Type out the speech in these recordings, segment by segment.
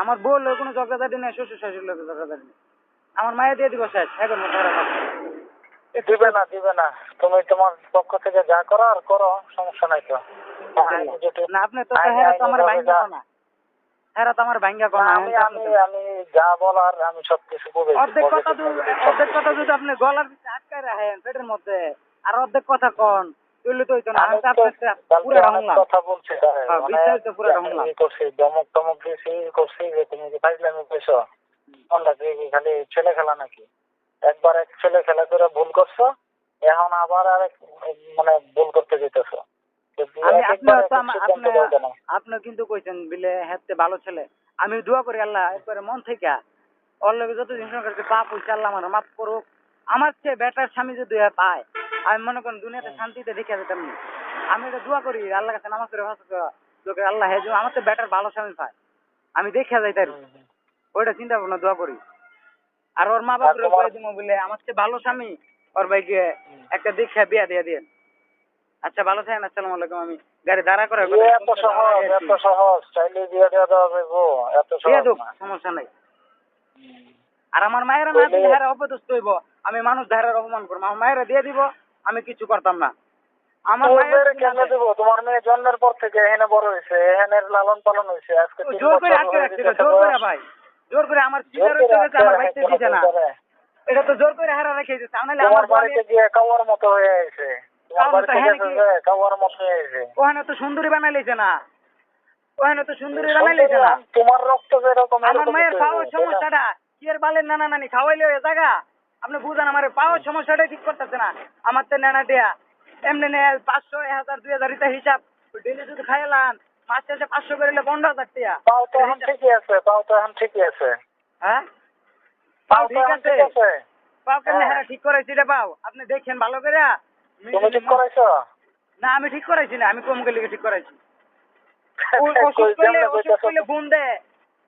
আমার বউ লোক কোনো ঝগড়াঝাটি নেই শ্বশুর শাশুড়ি লোকের ঝগড়াঝাটি নেই। আমার মায়ের দিয়ে দিব শেষ এখন। দিবে না দিবে না। তুমি তোমার পক্ষ থেকে যা করো আর করো সমস্যা নাই তো। না আপনি তো হেরা তো আমার ভাঙ্গা না হেরা তো আমার ভাঙ্গা কো না, না আমি আমি আমি যা বলার আমি সব কিছু অর্ধেক কথা অর্ধেক কথা যদি আপনি গলার আটকায় রাখেন পেটের মধ্যে আর অর্ধেক কথা কন। তো হইতো না। আমি কালকে পুরোটা অনেক শুনলাম কথা বলছি হ্যাঁ, মানে বিস্তারিত। করছি দমক টমক দিয়েছি ই করছি যে তুমি যে ফাইজলামি পেয়েছ কোনটা কি কি খালি ছেলে খেলা নাকি? একবার এক ছেলে খেলা করে ভুল করছ এখন আবার আরেক মানে ভুল করতে যেতেছো আপনি কিন্তু কইছেন বিলে হেতে ভালো ছেলে। আমি দোয়া করি আল্লাহ একবারে মন থেকে। লগে যত জিনিস পাপ হইছে আল্লাহ আমার মাফ করুক। আমার চেয়ে বেটার স্বামী যদি পায় আমি মনে করেন দুনিয়াতে শান্তিতে দেখে যেতাম না। আমি এটা দোয়া করি আল্লাহ কাছে নামাজ করে ভাষা লোকে আল্লাহ হেজু আমার তো বেটার ভালো স্বামী পায়। আমি দেখে যাই তাই। ওইটা চিন্তা ভাবনা দোয়া করি। আর ওর মা বাবা বলে আমার চেয়ে ভালো স্বামী ওর ভাইকে একটা দীক্ষা বিয়া দিয়ে দিয়ে আচ্ছা ভালো থাকেন আসসালামু আলাইকুম। আমি গাড়ি দাঁড়া করে এত সহজ এত সহজ। চাইলে বিয়ে দেওয়া দেওয়া যাবে গো, এত সহজ সমস্যা নাই। আর আমার মায়েরা না দিলে হারে অপদস্থ হইব। আমি মানুষ ধারের অপমান করব আমার মায়েরা দিয়ে দিব। আমি কিছু করতাম না। আমার দেবো? তোমার মেয়ে জন্মের পর থেকে এখানে বড় হয়েছে এখানে লালন পালন হয়েছে আজকে জোর করে আটকে রাখছিল জোর করে ভাই জোর করে আমার জোর সিগারেট আমার আটকে দিছে না। এটা তো জোর করে হারা রেখে দিচ্ছে নাহলে আমার বাড়িতে গিয়ে কাওয়ার মতো হয়ে আছে কাওয়ার মতো হ্যাঁ হয়ে আছে ওখানে তো সুন্দরী না। ওখানে তো সুন্দরী বানাই লেছে না। তোমার রক্ত যেরকম আমার মায়ের না? সমস্যাটা কি এর বালের নানা নানি খাওয়াইলে জায়গা? আপনি বুঝেন আমার পাওয়ার সমস্যাটা ঠিক করতেছে না। আমার তো নানা দেয়া। এমনি নে পাঁচশো এক হাজার দুই হাজার এটা হিসাব। ডেলি যদি খাইলাম মাস শেষে পাঁচশো করিলে পনেরো হাজার টাকা। পাও তো এখন ঠিকই আছে পাও তো এখন ঠিকই আছে। হ্যাঁ? পাও ঠিক আছে। পাও কেমনে হ্যাঁ। হ্যাঁ ঠিক করাইছি রে পাও। আপনি দেখেন ভালো করে। তুমি ঠিক করাইছো? না আমি ঠিক করাইছি না আমি কম গেলে ঠিক করাইছি। ওষুধ কেমনে ওষুধ কইতাছো? কইলে ফোন দে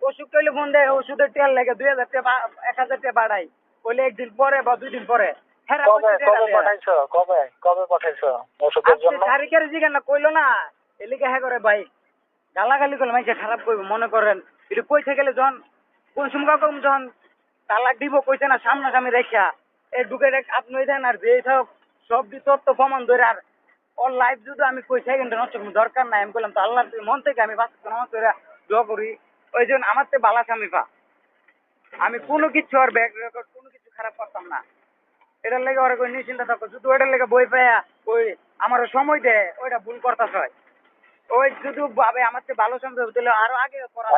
ওষুধ কইলে ফোন দে ওষুধের তেল লাগে দুই হাজার টাকা এক হাজার টাকা বাড়াই কইলে একদিন পরে বা দুই দিন পরে। হ্যাঁ কবে কবে পাঠাইছো? কবে কবে পাঠাইছো ওষুধের জন্য? তারিখের জিগান কইলো না। এলিকে হ্যাঁ করে ভাই গালাগালি করলে মাইকে খারাপ করবে মনে করেন। এটা কইতে গেলে যখন কোন সময় কম যখন তালাক দিব কইছে না সামনাসামনি রেখা। এই ঢুকে রেখ আপনি দেন আর যে থাক সব দি তত্ত্ব প্রমাণ ধরে আর ওর লাইফ যদি আমি কই সেকেন্ডে নষ্ট করব দরকার নাই। আমি বললাম তো আল্লাহ মন থেকে আমি বাস নামাজ করে দোয়া করি। ওই জন্য আমার তো বালা স্বামী পা। আমি কোনো কিছু আর ব্যাক রেকর্ড খারাপ করতাম না এটার লেগে ওরা কই নিশ্চিন্তা থাকো শুধু ওইটার লেগে বই পায়া ওই আমার সময় দেয় ওইটা ভুল করতাস হয় ওই শুধু ভাবে আমার চেয়ে ভালো সম্ভব দিলে আরও আগে করা।